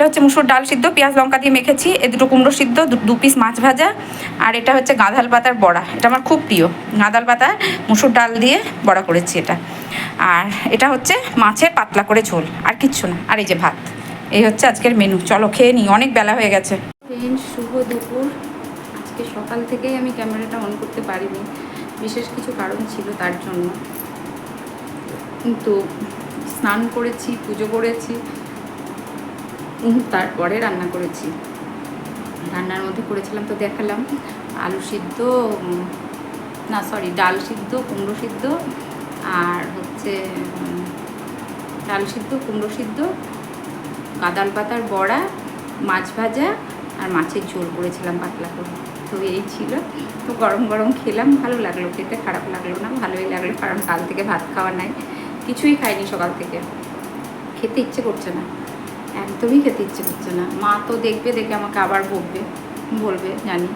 এটা হচ্ছে মুসুর ডাল সিদ্ধ, পেঁয়াজ লঙ্কা দিয়ে মেখেছি, এ দুটো কুমড়ো সিদ্ধ, দু- পিস মাছ ভাজা, আর এটা হচ্ছে গাঁধাল পাতার বড়া, এটা আমার খুব প্রিয়। গাঁদাল পাতা, মুসুর ডাল দিয়ে বড়া করেছি এটা। আর এটা হচ্ছে মাছের পাতলা করে ঝোল, আর কিচ্ছু না। আর এই যে ভাত, এই হচ্ছে আজকের মেনু চলো খেয়ে নিই, অনেক বেলা হয়ে গেছে। শুভ দুপুর। আজকে সকাল থেকেই আমি ক্যামেরাটা অন করতে পারিনি। বিশেষ কিছু কারণ ছিল তার জন্য। কিন্তু স্নান করেছি, পুজো করেছি তারপরে রান্না করেছি। রান্নার মধ্যে করেছিলাম তো দেখালাম। আলু সিদ্ধ না সরি ডাল সিদ্ধ, কুমড়ো সিদ্ধ, আর হচ্ছে ডাল সিদ্ধ, কুমড়ো সিদ্ধ, গাদাল পাতার বড়া, মাছ ভাজা, আর মাছের ঝোল করেছিলাম পাতলা করে। তো এই ছিল। তো গরম গরম খেলাম, ভালো লাগল খেতে, খারাপ লাগল না, ভালোই লাগল, কারণ কাল থেকে ভাত খাওয়া নাই। কিছুই খাইনি সকাল থেকে। খেতে ইচ্ছে করছে না। একদমই খেতে ইচ্ছে করছে না। মা তো দেখবে, দেখে আমাকে আবার বকবে, বলবে, জানি।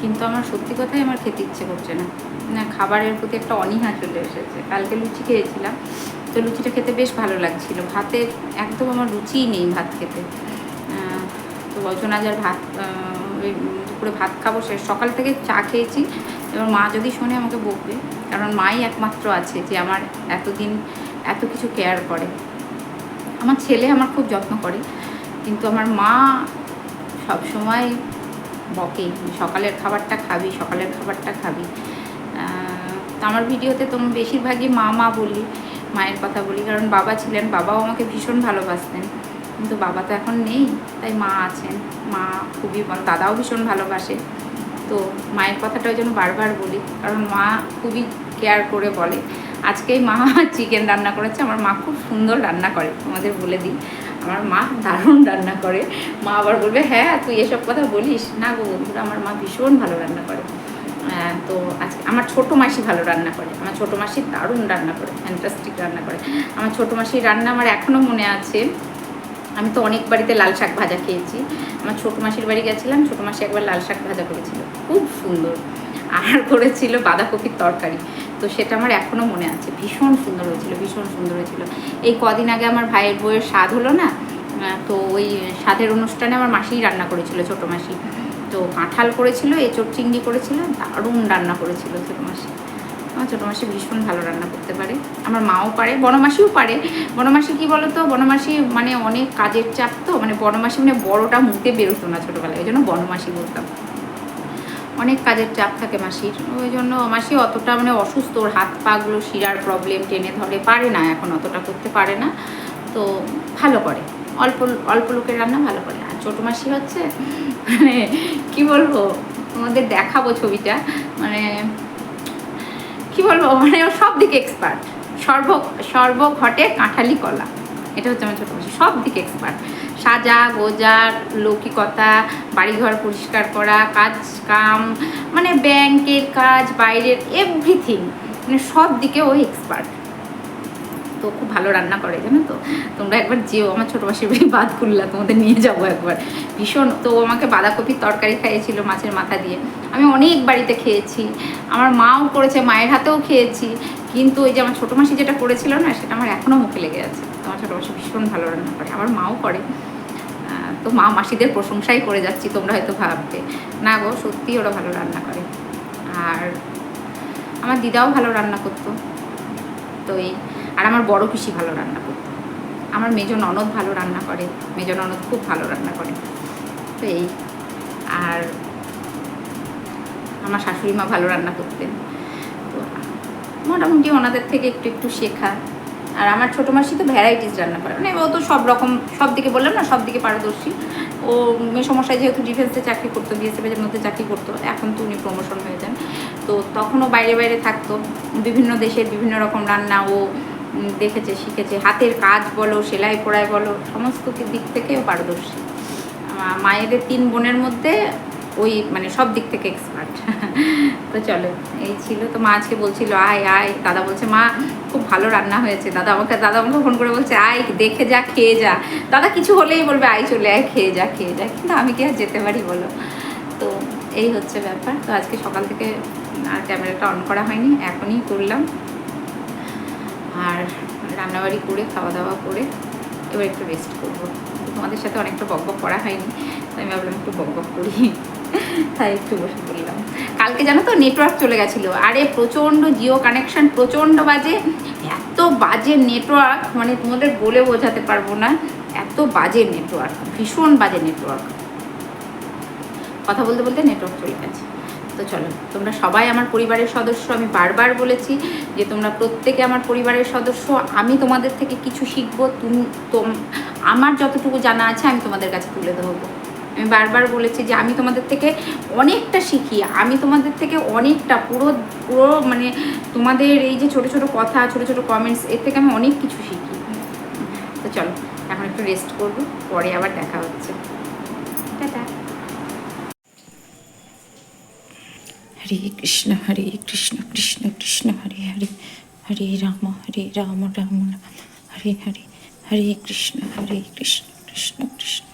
কিন্তু আমার সত্যি কথাই আমার খেতে ইচ্ছে করছে না। না, খাবারের প্রতি একটা অনীহা চলে এসেছে। কালকে লুচি খেয়েছিলাম। তো লুচিটা খেতে বেশ ভালো লাগছিল। ভাতে একদম আমার রুচিই নেই ভাত খেতে। তো না যার ভাত দুপুরে ভাত খাব সে সকাল থেকে চা খেয়েছি। এবার মা যদি শোনে আমাকে বকবে। কারণ মাই একমাত্র আছে যে আমার এতদিন এত কিছু কেয়ার করে। আমার ছেলে আমার খুব যত্ন করে, কিন্তু আমার মা সব সময় বকে, সকালের খাবারটা খাবি, সকালের খাবারটা খাবি। আমার ভিডিওতে তো বেশিরভাগই মা মা বলি, মায়ের কথা বলি, কারণ বাবা ছিলেন, বাবাও আমাকে ভীষণ ভালোবাসতেন, কিন্তু বাবা তো এখন নেই, তাই মা আছেন, মা খুবই দাদাও ভীষণ ভালোবাসে, তো মায়ের কথাটা ওই জন্য বারবার বলি, কারণ মা খুবই কেয়ার করে বলে। আজকেই মা চিকেন রান্না করেছে। আমার মা খুব সুন্দর রান্না করে, তোমাদের বলে দিই। আমার মা দারুণ রান্না করে। মা আবার বলবে হ্যাঁ তুই এসব কথা বলিস? না গো বন্ধুরা, আমার মা ভীষণ ভালো রান্না করে। তো আজকে আমার ছোটো মাসি ভালো রান্না করে। আমার ছোটো মাসি দারুণ রান্না করে ফ্যান্টাস্টিক রান্না করে। আমার ছোটো মাসির রান্না আমার এখনও মনে আছে। আমি তো অনেক বাড়িতে লাল শাক ভাজা খেয়েছি। আমার ছোটো মাসির বাড়ি গেছিলাম, ছোটো মাসি একবার লাল শাক ভাজা করেছিল। খুব সুন্দর। আর করেছিল বাঁধাকপির তরকারি। তো সেটা আমার এখনও মনে আছে। ভীষণ সুন্দর হয়েছিল, ভীষণ সুন্দর হয়েছিল। এই কদিন আগে আমার ভাইয়ের বইয়ের স্বাদ হলো না? তো ওই স্বাদের অনুষ্ঠানে আমার মাসিই রান্না করেছিল, ছোটো মাসি। তো কাঁঠাল করেছিল, এঁচোড় চিংড়ি করেছিল, দারুণ রান্না করেছিল ছোটো মাসি। আমার ছোটো মাসি ভীষণ ভালো রান্না করতে পারে। আমার মাও পারে বনমাসিও পারে। বনমাসি কি বলতো? বনমাসি মানে অনেক কাজের চাপ তো মানে বনমাসি মানে বড়টা মুখে বেরোতো না ছোটোবেলায়। ওই জন্য বনমাসি বলতাম। অনেক কাজের চাপ থাকে মাসির। ওই জন্য মাসি অতটা মানে অসুস্থ, ওর হাত পাগুলো শিরার প্রবলেম টেনে ধরে পারে না, এখন অতটা করতে পারে না। তো ভালো করে। অল্প অল্প লোকের রান্না ভালো করে। আর ছোটো মাসি হচ্ছে মানে কি বলব, তোমাদের দেখাবো ছবিটা মানে কি বলব মানে সব দিকে এক্সপার্ট সর্ব, সর্বঘটে কাঁঠালি কলা। এটা হচ্ছে আমার ছোটো মাসি সব দিকে এক্সপার্ট সাজা, গোজা, লৌকিকতা, বাড়িঘর পরিষ্কার করা, কাজ কাম মানে ব্যাংকের কাজ, বাইরের এভরিথিং মানে সব দিকে ও এক্সপার্ট তো খুব ভালো রান্না করে, জানো তো? তোমরা একবার যেও, আমার ছোটো মাসির বাড়ি বাদ খুললা তোমাদের নিয়ে যাব একবার। ভীষণ, তো আমাকে বাঁধাকপির তরকারি খাইয়েছিল মাছের মাথা দিয়ে। আমি অনেক বাড়িতে খেয়েছি, আমার মাও করেছে, মায়ের হাতেও খেয়েছি। কিন্তু ওই যে আমার ছোটো মাসি যেটা করেছিল না, সেটা আমার এখনও মুখে লেগে আছে। আমার ছোটো মাসি ভীষণ ভালো রান্না করে, আমার মাও করে। তো মা মাসিদের প্রশংসাই করে যাচ্ছি, তোমরা হয়তো ভাববে। না গো, সত্যি ওরা ভালো রান্না করে। আর আমার দিদাও ভালো রান্না করতো। তো এই, আর আমার বড় পিসি ভালো রান্না করতো। আমার মেজ ননদ ভালো রান্না করে, মেজ ননদ খুব ভালো রান্না করে। তো এই, আর আমার শাশুড়ি মা ভালো রান্না করতেন। মোটামুটি ওনাদের থেকে একটু একটু শেখা। আর আমার ছোটো মাসি তো ভ্যারাইটিস রান্না করে। মানে ও তো সব রকম, সব দিকে বললাম না, সব দিকে পারদর্শী। ও সমস্যায় যেহেতু ডিফেন্সে চাকরি করতো বিএসএফের মধ্যে চাকরি করতো, এখন তো উনি প্রমোশন হয়ে যান। তো তখনও বাইরে বাইরে থাকতো। বিভিন্ন দেশের বিভিন্ন রকম রান্না ও দেখেছে, শিখেছে। হাতের কাজ বলো, সেলাই পড়াই বলো, সমস্ত দিক থেকেও পারদর্শী। মায়েদের তিন বোনের মধ্যে ওই মানে সব দিক থেকে এক্সপার্ট তো চলো, এই ছিল। তো মা আজকে বলছিল, আয় আয়। দাদা বলছে, মা, খুব ভালো রান্না হয়েছে। দাদা আমাকে দাদা আমাকে ফোন করে বলছে, আয়, দেখে যা, খেয়ে যা। দাদা কিছু হলেই বলবে, আয়, চলে আয়, খেয়ে যা খেয়ে যা। কিন্তু আমি কি আর যেতে পারি বলো? তো এই হচ্ছে ব্যাপার। তো আজকে সকাল থেকে আর ক্যামেরাটা অন করা হয়নি, এখনই করলাম। আর রান্নাবাড়ি করে খাওয়া দাওয়া করে এবার একটু রেস্ট করব। তোমাদের সাথে অনেকটা বক বক করা হয়নি, তাই আমি ভাবলাম একটু বক বক করি। তাই একটু বসে পড়লাম। কালকে জানো তো নেটওয়ার্ক চলে গেছিল। আরে প্রচণ্ড জিও কানেকশন প্রচণ্ড বাজে। এত বাজে নেটওয়ার্ক মানে তোমাদের বলে বোঝাতে পারব না। এত বাজে নেটওয়ার্ক ভীষণ বাজে নেটওয়ার্ক কথা বলতে বলতে নেটওয়ার্ক চলে গেছে। তো চলো, তোমরা সবাই আমার পরিবারের সদস্য, আমি বারবার বলেছি যে তোমরা প্রত্যেকে আমার পরিবারের সদস্য। আমি তোমাদের থেকে কিছু শিখব তুমি আমার যতটুকু জানা আছে আমি তোমাদের কাছে তুলে ধরবো। আমি বারবার বলেছি যে আমি তোমাদের থেকে অনেকটা শিখি, আমি তোমাদের থেকে অনেকটা, পুরো পুরো মানে তোমাদের এই যে ছোট ছোট কথা, ছোট ছোট কমেন্টস এর থেকে আমি অনেক কিছু শিখি। তো চলো, এখন একটু রেস্ট করব, পরে আবার দেখা হচ্ছে। Hare Krishna Hare Krishna Krishna Krishna, Hare Hare Hare Ram Hare Ram Ram Ram, Hare Hare Hare Krishna Hare Krishna Krishna Krishna.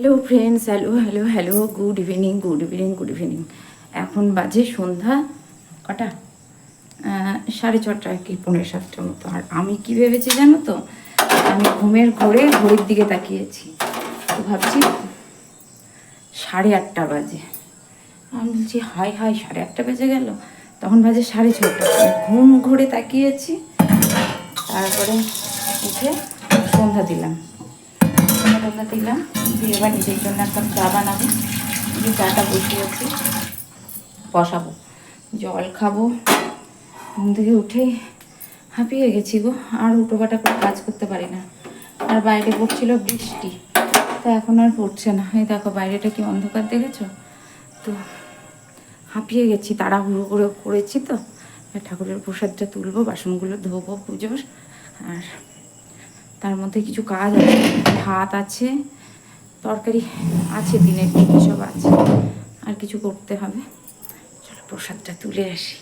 hello friends hello hello hello good evening good evening good evening এখন বাজে সন্ধ্যা কটা? সাড়ে ছটা কি পনেরো সাতটার মতো। আর আমি কি ভেবেছি জানো তো? আমি ঘুমের ঘরে ঘড়ির দিকে তাকিয়েছি। তো ভাবছি সাড়ে আটটা বাজে। আমি বলছি হাই হাই সাড়ে আটটা বেজে গেল। তখন বাজে সাড়ে ছটা। ঘুম ঘুরে তাকিয়েছি। তারপরে উঠে সন্ধ্যা দিলাম। টন্ধা দিলাম। দিয়ে এবার নিজের জন্য একটা চা বানাবো। যে চাটা বসিয়েছি বসাবো। জল খাব। ঘুম থেকে উঠে হাঁপিয়ে গেছি গো। আর উটোপাটা করে কাজ করতে পারি না। আর বাইরে পড়ছিল বৃষ্টি। তা এখন আর পড়ছে না। এই দেখো বাইরেটা কি অন্ধকার দেখেছ? তো হাঁপিয়ে গেছি, তাড়াহুড়ো করে করেছি তো। ঠাকুরের প্রসাদটা তুলবো, বাসনগুলো ধোবো, পুজোর। আর তার মধ্যে কিছু কাজ আছে, ভাত আছে, তরকারি আছে, দিনের দিন সব আছে, আর কিছু করতে হবে। চলো প্রসাদটা তুলে আসি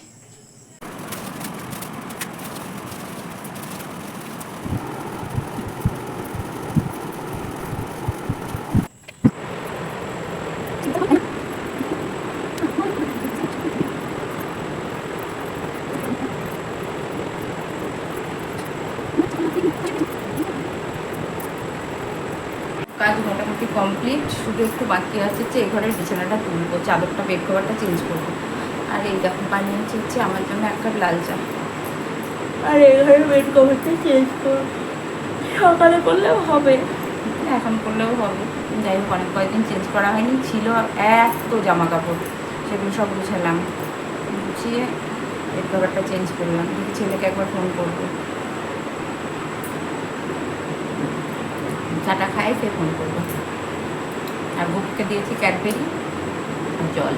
কাজ মোটামুটি কমপ্লিট শুধু একটু বাকি আছে যে এই ঘরের বিছানাটা তুলবো চাদরটা বেড কভারটা চেঞ্জ করব। আর এই দেখো বানিয়েছি হচ্ছে আমার জন্য এক কাপ লাল চা। আর এই ঘরের বেড কভারটা চেঞ্জ করব। সকালে করলেও হবে। এখন করলেও হবে। যাই হোক অনেক কয়েকদিন চেঞ্জ করা হয়নি ছিল এত জামা কাপড় সেগুলো সব গুছালাম। গুছিয়ে বেড কভারটা চেঞ্জ করলাম। ছেলেকে একবার ফোন করব। চাটা খাই ফের ফোন করব। আর বুককে দিয়েছি ক্যাডবেরি আর জল।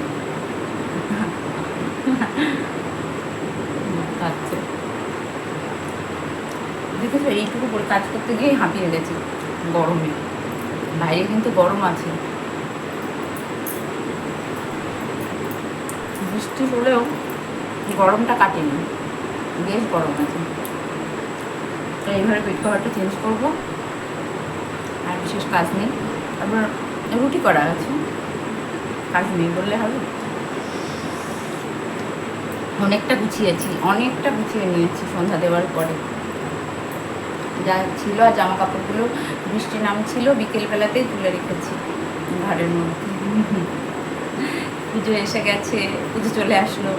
খাচ্ছে দেখেছ, এইটুকু কাজ করতে গিয়ে হাঁপিয়ে গেছি গরমে। বাইরে কিন্তু গরম আছে। বৃষ্টি হলেও গরমটা কাটেনি, বেশ গরম আছে। তো এইভাবে পেট কভারটা চেঞ্জ করব। আর বিশেষ কাজ নেই। তারপর রুটি করা আছে। কাজ নেই বললে হবে। অনেকটা গুছিয়েছি অনেকটা গুছিয়ে নিয়েছি সন্ধ্যা দেওয়ার পরে। যা ছিল আর জামা কাপড়গুলো বৃষ্টি নামছিল, বিকেলবেলাতেই তুলে রেখেছি ঘরের মধ্যে। পুজো এসে গেছে, পুজো চলে আসলো,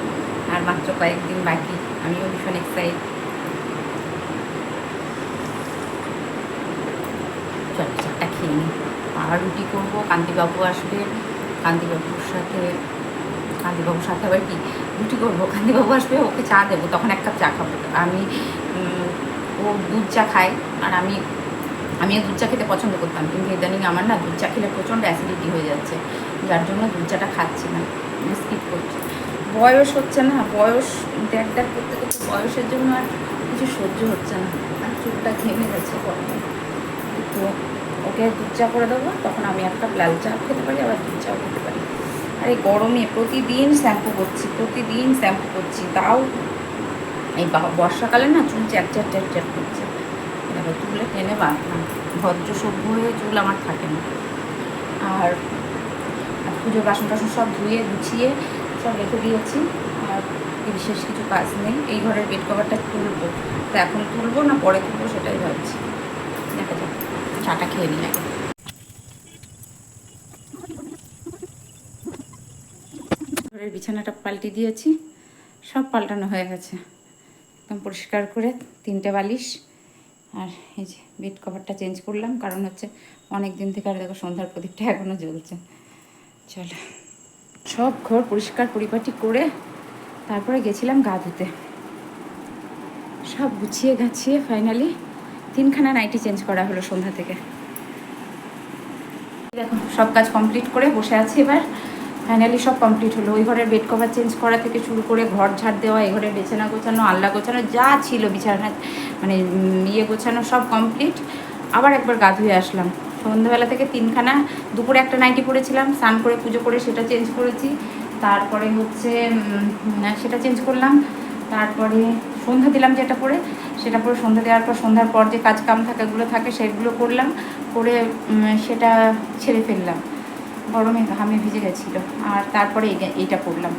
আর মাত্র কয়েকদিন বাকি। আমিও ভীষণ এক্সাইট চল চাটা খেয়ে নিই আর রুটি করব। কান্তিবাবু আসবে। কান্তিবাবুর সাথে কান্তিবাবুর সাথে আবার কি? রুটি করব। কান্তিবাবু আসবে, ওকে চা দেবো। তখন এক কাপ চা খাব। আমি ও দুধ চা খায়। আর আমি, আমিও দুধ চা খেতে পছন্দ করতাম। কিন্তু ইদানিং আমার না দুধ চা খেলে প্রচণ্ড অ্যাসিডিটি হয়ে যাচ্ছে। যার জন্য দুধ চাটা খাচ্ছি না। স্কিপ করছি। বয়স হচ্ছে না। বয়স দেখ দেখ করতে করতে বয়সের জন্য আর কিছু সহ্য হচ্ছে না। আর চুলটা ঘেমে যাচ্ছে তো ওকে দুধ চা করে দেবো, তখন আমি একটা লাল চা খেতে পারি, আবার দুধ চাও খেতে পারি। আর এই গরমে প্রতিদিন শ্যাম্পু করছি, প্রতিদিন শ্যাম্পু করছি, তাও এই বর্ষাকালে না চুল চ্যাট চ্যাট চ্যাট চ্যাট করছে। দেখো চুলে টেনে বাঁধলাম, ভদ্র সভ্য হয়ে চুল আমার থাকে না। আর পুজোর বাসন টাসন সব ধুয়ে, গুছিয়ে সব রেখে দিয়েছি, আর বিশেষ কিছু কাজ নেই, এই ঘরের বেড কভারটা তুলবো। তো এখন তুলবো না পরে তুলবো সেটাই ভাবছি। দেখা যাক। চাটা খেয়ে আগে ঘরের বিছানাটা পাল্টে দিয়েছি, সব পাল্টানো হয়ে গেছে। একদম পরিষ্কার করে তিনটে বালিশ আর এই যে বেড কভারটা চেঞ্জ করলাম, কারণ হচ্ছে অনেক দিন থেকে আর দেখো সন্ধ্যার প্রদীপটা এখনও জ্বলছে। চলো। সব ঘর পরিষ্কার পরিপাটি করে তারপরে গেছিলাম গা ধুতে। সব গুছিয়ে গাছিয়ে ফাইনালি তিনখানা নাইটি চেঞ্জ করা হলো সন্ধ্যা থেকে। দেখো, সব কাজ কমপ্লিট করে বসে আছি এবার। ফাইনালি সব কমপ্লিট হলো। ওই ঘরের বেড কভার চেঞ্জ করা থেকে শুরু করে ঘর ঝাড় দেওয়া, এই ঘরে বিছানা গোছানো আল্লা গোছানো, যা ছিল বিছানা মানে ইয়ে গোছানো সব কমপ্লিট আবার একবার গা ধুয়ে আসলাম। সন্ধ্যাবেলা থেকে তিনখানা, দুপুরে একটা নাইটি পরেছিলাম স্নান করে পুজো করে সেটা চেঞ্জ করেছি। তারপরে হচ্ছে সেটা চেঞ্জ করলাম। তারপরে সন্ধ্যা দিলাম যেটা পরে সেটা পরে সন্ধ্যা দেওয়ার পর, সন্ধ্যার পর যে কাজ কাম থাকে এগুলো থাকে, সেগুলো করলাম, করে সেটা ছেড়ে ফেললাম। গরমে ঘামে ভিজে গেছিল। আর তারপরে এই- এইটা করলাম।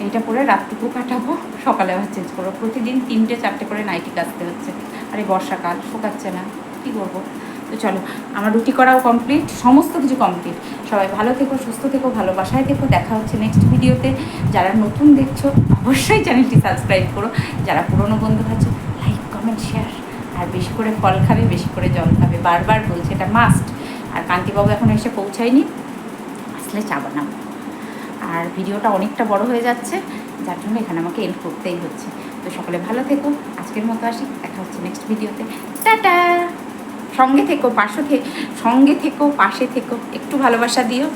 এইটা পরে রাতটুকু কাটাবো, সকালে আবার চেঞ্জ করব। প্রতিদিন তিনটে, চারটে করে নাইটি কাটতে হচ্ছে। আর এই বর্ষাকাল, শুকাচ্ছে না। কী করব? তো চলো, আমার রুটি করাও কমপ্লিট সমস্ত কিছু কমপ্লিট সবাই ভালো থেকো, সুস্থ থেকো, ভালোবাসায় থেকো। দেখা হচ্ছে নেক্সট ভিডিওতে যারা নতুন দেখছ, অবশ্যই চ্যানেলটি সাবস্ক্রাইব করো। যারা পুরনো বন্ধু আছো লাইক কমেন্ট শেয়ার আর বেশি করে ফল খাবে, বেশি করে জল খাবে। বারবার বলছে, এটা মাস্ট আর কান্তিবাবু এখন এসে পৌঁছায়নি। আসলে চা বানাবো আর ভিডিওটা অনেকটা বড় হয়ে যাচ্ছে, যার জন্য এখানে আমাকে হেল্প করতেই হচ্ছে। তো সকলে ভালো থেকো। আজকের মতো আসি। দেখা হচ্ছে নেক্সট ভিডিওতে টাটা! সঙ্গে থেকো, পাশে সঙ্গে থেকো, পাশে থেকো, একটু ভালোবাসা দিও।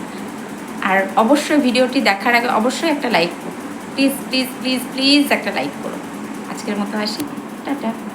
আর অবশ্যই ভিডিওটি দেখার আগে অবশ্যই একটা লাইক করো। প্লিজ প্লিজ প্লিজ প্লিজ একটা লাইক করো। আজকের মতো আসি। টাটা।